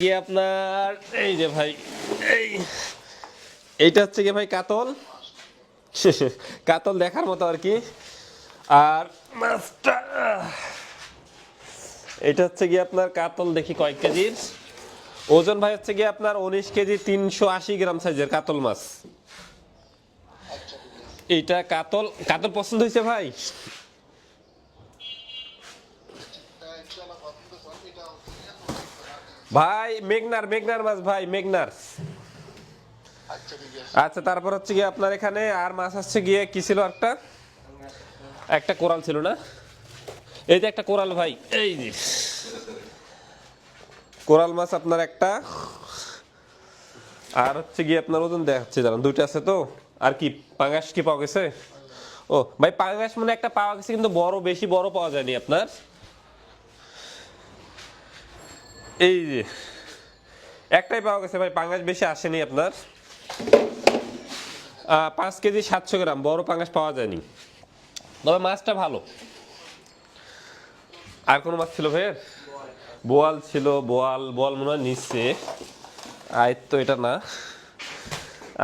কি আপনার, এই যে ভাই, এই, এইটা হচ্ছে কি ভাই কাতল। কাতল দেখার মতো আর কি। আর মাছটা এটা হচ্ছে কি আপনার কাতল দেখি কয়েক কেজির। ওজন ভাই হচ্ছে কি আপনার উনিশ কেজি তিনশো আশি গ্রাম সাইজের কাতল মাছ। এইটা কাতল কাতল পছন্দ হয়েছে ভাই? ভাই মেঘনার মেঘনার মাছ ভাই মেঘনার। আচ্ছা তারপর হচ্ছে গিয়ে আপনার এখানে আর মাছ আসছে গিয়ে কি ছিল একটা? একটা কোরাল ছিল না? এই যে একটা কোরাল ভাই এই যে। কোরাল মাছ আপনার একটা। আর হচ্ছে গিয়ে আপনার ওজন দেখাচ্ছে জানেন দুইটা আছে তো। আর কি পাঙ্গাস কি পাওয়া গেছে? ও ভাই পাঙ্গাস মানে একটা পাওয়া গেছে কিন্তু বড় বেশি বড় পাওয়া যায়নি আপনার। এই যে, একটাই পাওয়া গেছে ভাই, পাঙ্গাস বেশি আসেনি আপনার। পাঁচ কেজি সাতশো গ্রাম, বড় পাঙ্গাস পাওয়া যায়নি। তবে মাছটা ভালো। আর কোনো মাছ ছিল ভাইয়ের বোয়াল ছিল, বোয়াল বোয়াল মনে হয় নিচ্ছে। আয় তো এটা না।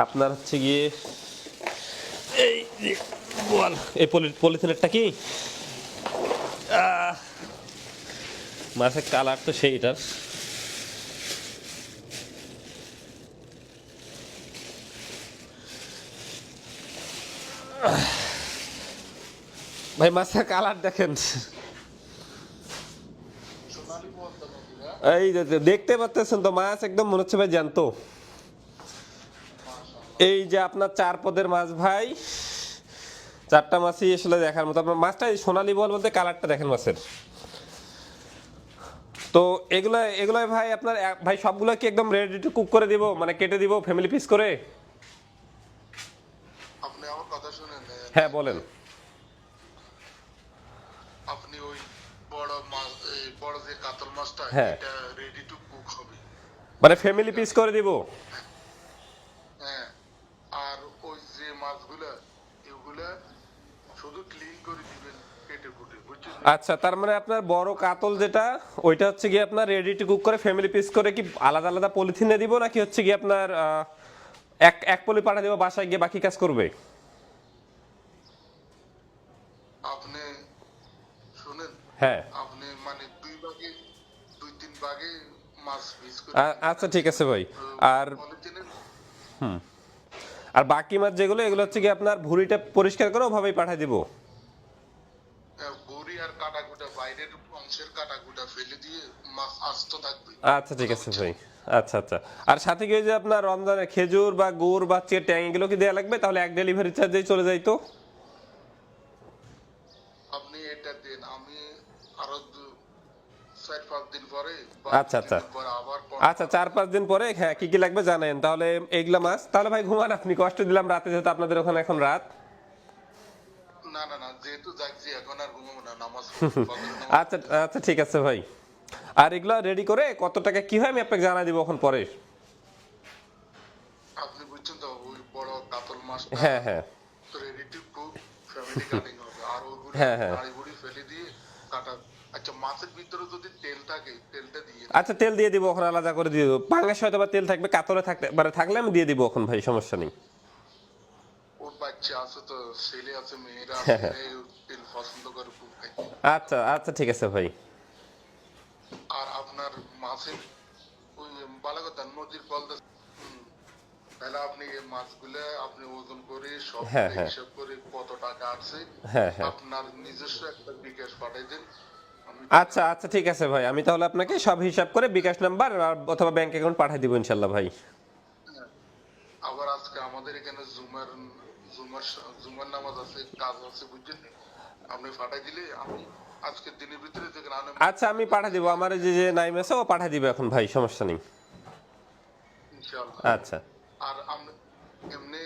আপনার হচ্ছে গিয়ে, এই বোয়াল। এই পলি, পলিথিনেরটা কি? মাছের কালার তো সেইটার। ভাই, মাছের কালার দেখেন। এই যে দেখতে পাচ্ছেন তো, মাছ একদম মনে হচ্ছে ভাই জ্যান্ত। এই যে আপনার চার পদের মাছ ভাই, চারটা মাছই আসলে দেখার মতো। আপনার মাছটা সোনালি বল বলতে কালারটা দেখেন মাছের। তো এগুলা এগুলা ভাই আপনার, ভাই সবগুলো কি একদম রেডি টু কুক করে দিব? মানে কেটে দিব ফ্যামিলি পিস করে? আমার কথা শুনেন হ্যাঁ বলেন। আপনি ওই বড় মাছ বড় যে কাতল মাছটা। এটা রেডি টু কুক হবে। মানে ফ্যামিলি পিস করে দিব? হ্যাঁ। আর ওই যে মাছগুলা এগুলা শুধু ক্লিন করে দিবেন কেটে কুটে বুঝছেন আচ্ছা তার মানে আপনার বড় কাতল যেটা ওইটা হচ্ছে কি আপনার রেডি টু কুক করে ফ্যামিলি পিস করে কি আলাদা আলাদা পলিথিনে দিব নাকি হচ্ছে কি আপনার এক এক পলি পাঠা দিব বাসায় গিয়ে বাকি কাজ করবে আপনি শুনেন হ্যাঁ। আপনি মানে দুই ভাগে দুই তিন ভাগে মাছ পিস করে আচ্ছা ঠিক আছে ভাই। আর পলিথিনের আর বাকি মাছ যেগুলো এগুলো হচ্ছে কি আপনার ভুঁড়িটা পরিষ্কার করে ওভাবেই পাঠিয়ে দিব? বড়ি আর কাটাকুটা বাইরের অংশের কাটাকুটা ফেলে দিয়ে মাছ আস্ত থাকবে। আচ্ছা ঠিক আছে ভাই। আচ্ছা আচ্ছা। আর সাথে কি যে আপনার রমজানে খেজুর বা গুড় বা চেয়ে ট্যাং এগুলো কি দেওয়া লাগবে? তাহলে এক ডেলিভারি চার্জেই চলে যাইতো আপনি এটা দেন। আমি আরও আচ্ছা, আচ্ছা। আচ্ছা চার পাঁচ দিন পরে হ্যাঁ কি কি লাগবে জানেন। তাহলে এইগুলা মাছ তাহলে ভাই ঘুমান আপনি কষ্ট দিলাম রাতে যেহেতু আপনাদের ওখানে এখন রাত। আচ্ছা আচ্ছা ঠিক আছে ভাই। আর এগুলা রেডি করে কত টাকা কি হয় আমি আপনাকে জানাই দিব এখন পরে। আপনি বুঝছেন তো ওই বড় কাতল মাছ হ্যাঁ হ্যাঁ। Ready to cook family cutting হবে। আর ওগুলো হ্যাঁ, হ্যাঁ। ফেলে দিয়ে কাটা। আচ্ছা মাছের ভিতরে যদি তেল থাকে তেলটা দিয়ে দিন। আচ্ছা তেল দিয়ে দিব ওখানে আলাদা করে দিয়ে দেবো। পাঙ্গাস হয়তো বা তেল থাকবে কাতলে থাকতে মানে থাকলে আমি দিয়ে দিব এখন ভাই সমস্যা নেই। ওর বাচ্চা আছে তো ছেলে আছে মেয়েরা তেল পছন্দ করে খুব আচ্ছা আচ্ছা ঠিক আছে ভাই। আর আপনার মাছের ওই ভালো কথা নদীর কলদা হুম, তাহলে আপনি এই মাছগুলো আপনি ওজন করে সব হ্যাঁ, হ্যাঁ। হিসাব করে কত টাকা আসছে হ্যাঁ হ্যাঁ। আপনার নিজস্ব একটা বিকাশ পাঠাই দেন। আমি আচ্ছা আচ্ছা ঠিক আছে ভাই। আমি তাহলে আপনাকে সব হিসাব করে বিকাশ নাম্বার আর অথবা ব্যাংক অ্যাকাউন্ট পাঠিয়ে দিব ইনশাল্লাহ ভাই। আবার আজকে আমাদের এখানে জুমার জুমার স- জুমার নামাজ আছে কাজ আছে বুঝছেন? আপনি পাঠাই দিলে আমি আজকের দিনের ভিতরে থেকে রান্না আচ্ছা আমি পাঠিয়ে দিব। আমার এই যে যে নাইম আছে ও পাঠিয়ে দিবে এখন ভাই সমস্যা নেই। ইনশাআল্লাহ। আচ্ছা। আর এমনি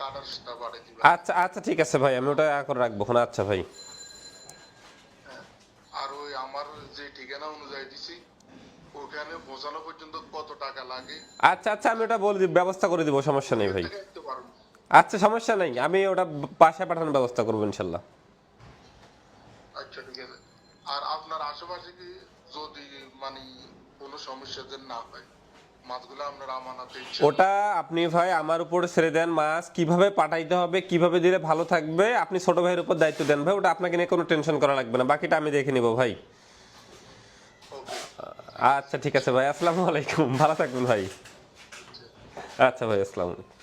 কাটারটা পাঠাই দিবেন। আচ্ছা আচ্ছা ঠিক আছে ভাই আমি ওটা করে রাখব এখন আচ্ছা ভাই। আর ওই আমার যে ঠিকানা অনুযায়ী দিছি ওখানে পৌঁছানো পর্যন্ত কত টাকা লাগে? আচ্ছা আচ্ছা আমি ওটা বলে দিব ব্যবস্থা করে দিব সমস্যা নেই ভাই। আচ্ছা সমস্যা নেই আমি ওটা বাসায় পাঠানোর ব্যবস্থা করব ইনশাল্লাহ। আচ্ছা ঠিক আছে। আর আপনার আশেপাশে কি যদি মানে কোনো সমস্যা যেন না হয়? ওটা আপনি ভাই আমার উপর ছেড়ে দেন মাছ। কীভাবে পাঠাইতে হবে কীভাবে দিলে ভালো থাকবে আপনি ছোট ভাইয়ের উপর দায়িত্ব দেন ভাই। ওটা আপনাকে নিয়ে কোনো টেনশন করা লাগবে না। বাকিটা আমি দেখে নিব ভাই। আচ্ছা ঠিক আছে ভাই। আসসালামু আলাইকুম। ভালো থাকবেন ভাই। আচ্ছা ভাই আসসালামু আলাইকুম।